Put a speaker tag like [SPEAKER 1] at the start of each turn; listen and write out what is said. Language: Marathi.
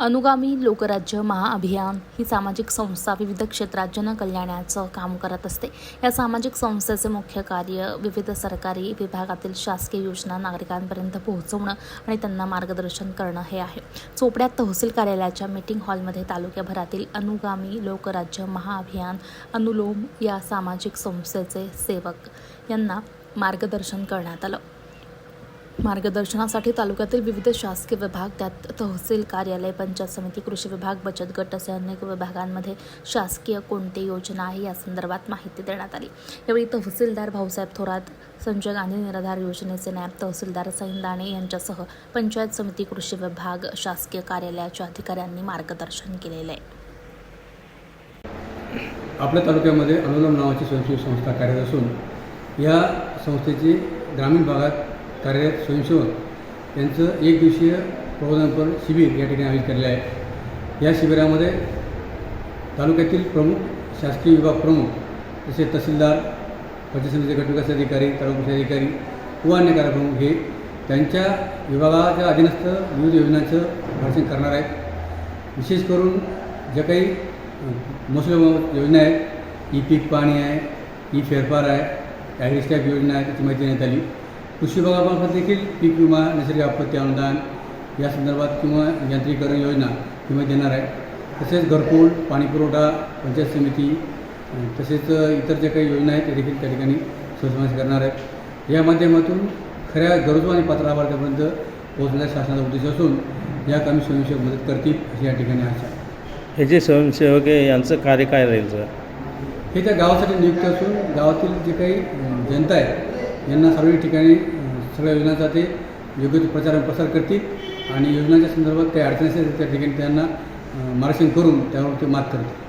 [SPEAKER 1] अनुगामी लोकराज्य महाअभियान ही सामाजिक संस्था विविध क्षेत्रात जनकल्याणाचं काम करत असते. या सामाजिक संस्थेचे मुख्य कार्य विविध सरकारी विभागातील शासकीय योजना नागरिकांपर्यंत पोहोचवणं आणि त्यांना मार्गदर्शन करणं हे आहे. चोपड्यात तहसील कार्यालयाच्या मीटिंग हॉलमध्ये तालुक्याभरातील अनुगामी लोकराज्य महाअभियान अनुलोम या सामाजिक संस्थेचे सेवक यांना मार्गदर्शन करण्यात आलं. मार्गदर्शनासाठी तालुक्यातील विविध शासकीय विभाग त्यात तहसील कार्यालय पंचायत समिती कृषी विभाग बचत गट असे अनेक विभागांमध्ये शासकीय कोणती योजना आहे या संदर्भात माहिती देण्यात आली. यावेळी तहसीलदार भाऊसाहेब थोरात संजय गांधी निराधार योजनेचे नायब तहसीलदार सैंदाणे यांच्यासह पंचायत समिती कृषी विभाग शासकीय कार्यालयाच्या अधिकाऱ्यांनी मार्गदर्शन केलेले आहे.
[SPEAKER 2] आपल्या तालुक्यामध्ये अनुलम नावाची स्वयंसेवी संस्था कार्यरत असून या संस्थेची ग्रामीण भागात कार्यरत स्वयंसेवक यांचं एक दिवसीय प्रबोधनपर शिबिर या ठिकाणी आयोजित केलेलं आहे. या शिबिरामध्ये तालुक्यातील प्रमुख शासकीय विभाग प्रमुख जसे तहसीलदार पंचायत समितीचे गटविकास अधिकारी तालुका अधिकारी व अन्य कार्यप्रमुख हे त्यांच्या विभागाच्या अधीनस्थ विविध योजनांचं भाषण करणार आहेत. विशेष करून ज्या काही महसूल योजना आहेत ई पीक पाणी आहे ई फेरफार आहे ॲग्रिस्टॅप योजना आहे त्याची माहिती देण्यात आली. कृषी विभागामार्फत देखील पीक विमा नैसर्गिक आपत्ती अनुदान या संदर्भात किंवा यांत्रिकरण योजना माहिती देणार आहे तसेच घरकुल पाणीपुरवठा पंचायत समिती तसेच इतर ज्या काही योजना आहेत त्या देखील त्या ठिकाणी सहसमावेश करणार आहेत. या माध्यमातून खऱ्या गरजू आणि पात्र लाभार्थ्यापर्यंत पोहोचण्याचा शासनाचा उद्देश असून या कामी स्वयंसेवक मदत करतील अशी या ठिकाणी आशा.
[SPEAKER 3] हे जे स्वयंसेवक आहे यांचं कार्य काय राहील सर?
[SPEAKER 2] हे त्या गावासाठी नियुक्त असून गावातील जे काही जनता आहे यांना सर्व ठिकाणी सगळ्या योजनांचा ते योग्य ते प्रचार प्रसार करतील आणि योजनांच्या संदर्भात काही अडचणी असेल त्या ठिकाणी त्यांना मार्गदर्शन करून त्यावर ते मात करतील.